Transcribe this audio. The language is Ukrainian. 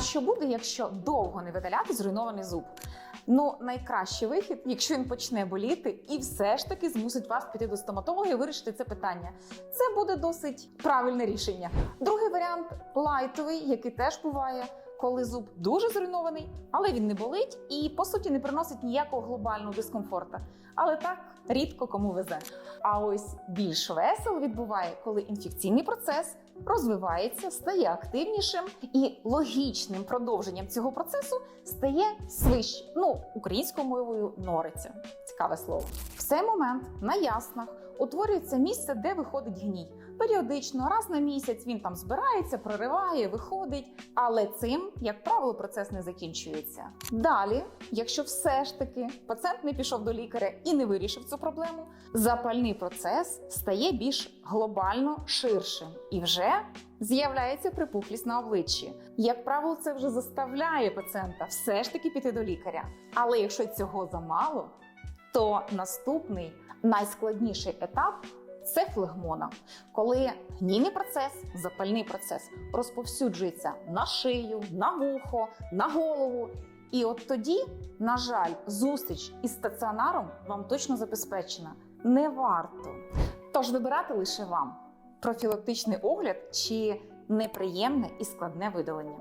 Що буде, якщо довго не видаляти зруйнований зуб? Ну, найкращий вихід, якщо він почне боліти, і все ж таки змусить вас піти до стоматолога і вирішити це питання. Це буде досить правильне рішення. Другий варіант лайтовий, який теж буває, коли зуб дуже зруйнований, але він не болить і по суті не приносить ніякого глобального дискомфорту. Але так рідко кому везе. А ось більш весело відбуває, коли інфекційний процес розвивається, стає активнішим, і логічним продовженням цього процесу стає свищ. Ну, українською мовою нориця. Цікаве слово. В цей момент на яснах утворюється місце, де виходить гній. Періодично, раз на місяць він там збирається, прориває, виходить. Але цим, як правило, процес не закінчується. Далі, якщо все ж таки пацієнт не пішов до лікаря і не вирішив цю проблему, запальний процес стає більш глобально ширшим і вже з'являється припухлість на обличчі. Як правило, це вже заставляє пацієнта все ж таки піти до лікаря. Але якщо цього замало, то наступний найскладніший етап це флегмона, коли гнійний процес, запальний процес розповсюджується на шию, на вухо, на голову. І от тоді, на жаль, зустріч із стаціонаром вам точно забезпечена. Не варто. Тож вибирати лише вам профілактичний огляд чи неприємне і складне видалення.